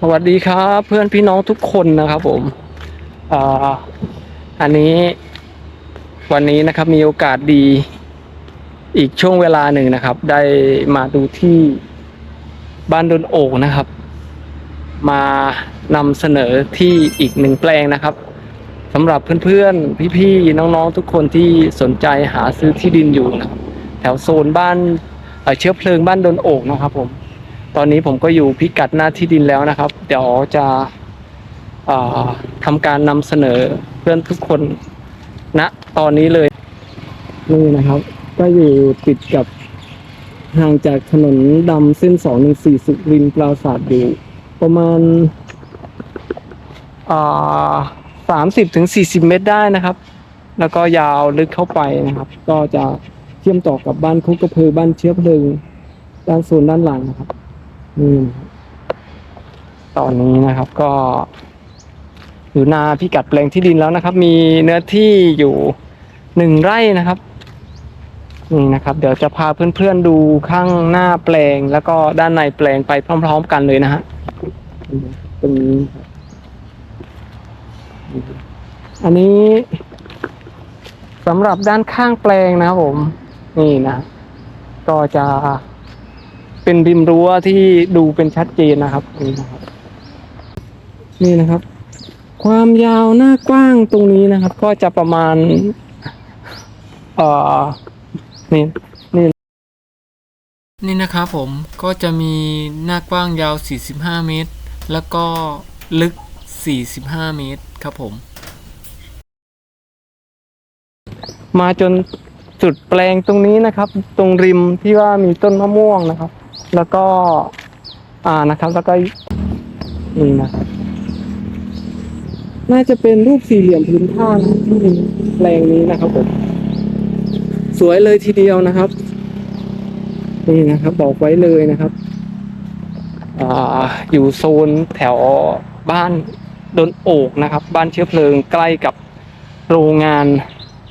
สวัสดีครับ เพื่อนพี่น้องทุกคนนะครับผมอ่าอันนี้ วันนี้นะครับมีโอกาสดี อีกช่วงเวลาหนึ่งนะครับ ได้มาดูที่บ้านดนโอกนะครับ มานำเสนอที่อีกหนึ่งแปลงนะครับสำหรับเพื่อนๆ พี่ๆ น้องๆ ทุกคนที่สนใจหาซื้อที่ดินอยู่นะครับแถวโซนบ้านเอ่อเชื้อเพลิงบ้านดนโอกนะครับผม ตอนนี้ผมก็อยู่พิกัดหน้าที่ดินแล้วนะครับ เดี๋ยวจะทำการนำเสนอเพื่อนทุกคนณตอนนี้เลยนี่นะครับ ก็อยู่ติดกับห่างจากถนนดำเส้นสองหนึ่งสี่สุรินทร์ปราสาทอยู่ ประมาณสามสิบถึงสี่สิบเมตรได้นะครับ แล้วก็ยาวลึกเข้าไปนะครับ ก็จะเชื่อมต่อกับบ้านคุกกระเพอบ้านเชื้อเพลิงด้านโซนด้านหลังนะครับ นี่ตอนนี้นะครับก็ อยู่นาพิกัดแปลงที่ดินแล้วนะครับ มีเนื้อที่อยู่หนึ่งไร่นะครับนี่นะครับ เดี๋ยวจะพาเพื่อนๆดูข้างหน้าแปลงแล้วก็ด้านในแปลงไปพร้อม ๆ กันเลยนะฮะตรงนี้อันนี้สำหรับด้านข้างแปลงนะครับผม นี่นะ ก็จะ เป็นริมรั้วที่ดูเป็นชัดเจนนะครับนี่นะครับ นี่นะครับ ความยาวหน้ากว้างตรงนี้นะครับ ก็จะประมาณเอ่อนี่นี่นี่นะครับผมก็จะมีหน้ากว้างยาว 45 เมตร แล้วก็ลึก 45 เมตรครับผม มาจนจุดแปลงตรงนี้นะครับ ตรงริมที่ว่ามีต้นมะม่วงนะครับ แล้วก็ อ่านะครับ แล้วก็นี่นะครับน่าจะเป็นรูปสี่เหลี่ยมพื้นผ้านะครับที่แปลงนี้นะครับผมสวยเลยทีเดียวนะครับ นี่นะครับ บอกไว้เลยนะครับอ่าอยู่โซนแถวบ้านดนโอกนะครับ บ้านเชื้อเพลิงใกล้กับโรงงาน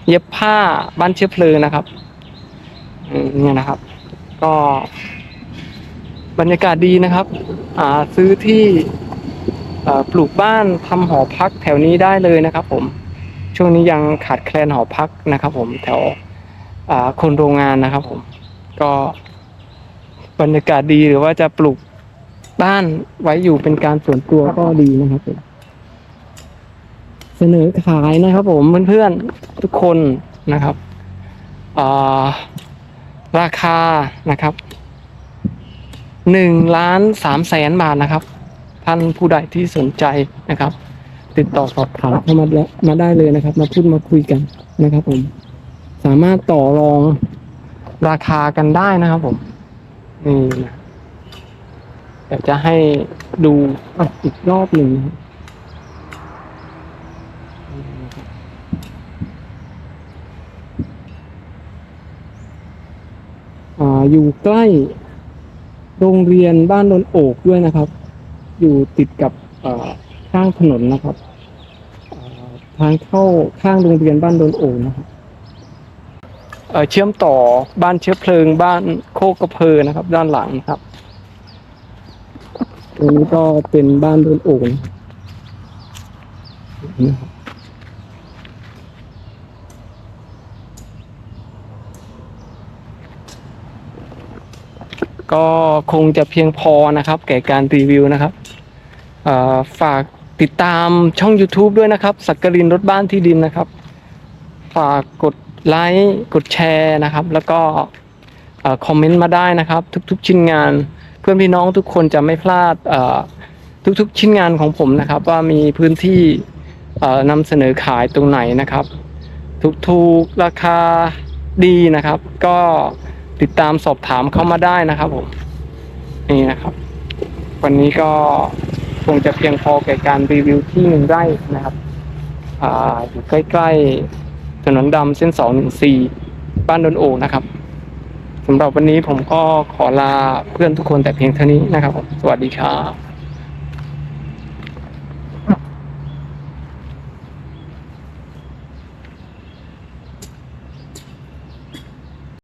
เย็บผ้าบ้านเชื้อเพลิงนะครับเนี่ยนะครับ ก็ บรรยากาศดีนะครับอ่าซื้อที่ปลูกบ้านทำหอพักแถวนี้ได้เลยนะครับผมช่วงนี้ยังขาดแคลนหอพักนะครับ ผมแถวคนโรงงานนะครับ ผมก็บรรยากาศดีหรือว่าจะปลูกบ้านไว้อยู่เป็นการส่วนตัวก็ดีนะครับผมเสนอขายนะครับผมเพื่อนๆทุกคนนะครับราคานะครับ หนึ่งล้านสามแสนบาทนะครับ ท่านผู้ใดที่สนใจนะครับ ติดต่อสอบถามเข้ามาแล้วมาได้เลยนะครับ มาพูดมาคุยกันนะครับ ผม สามารถต่อรองราคากันได้นะครับ ผมนี่นะเดี๋ยวจะให้ดูอีกรอบหนึ่งอยู่ใกล้ โรงเรียนบ้านดนโอกด้วยนะครับ อยู่ติดกับข้างถนนนะครับทางเข้าข้างโรงเรียนบ้านดนโอกนะครับเชื่อมต่อบ้านเชื้อเพลิงบ้านโคกกระเพอนะครับ ด้านหลังครับตรงนี้ก็เป็นบ้านดนโอกนะครับ ก็คงจะเพียงพอนะครับ แก่การรีวิวนะครับฝากติดตามช่อง YouTube ด้วยนะครับ สักกรินรถบ้านที่ดินนะครับ ฝากกดไลค์กดแชร์นะครับ แล้วก็คอมเมนต์มาได้นะครับ ทุกๆชิ้นงาน เพื่อนพี่น้องทุกคนจะไม่พลาดทุกๆชิ้นงานของผมนะครับ ว่ามีพื้นที่นำเสนอขายตรงไหนนะครับ ถูกๆราคาดีนะครับ ก็ ติดตามสอบถามเข้ามาได้นะครับผม นี่นะครับ วันนี้ก็คงจะเพียงพอแก่การรีวิวที่หนึ่งไร่นะครับ อ่าอยู่ใกล้ๆถนนดำเส้นสองหนึ่งสี่บ้านดนโอนะครับสำหรับวันนี้ผมก็ขอลาเพื่อนทุกคนแต่เพียงเท่านี้นะครับผมสวัสดีครับ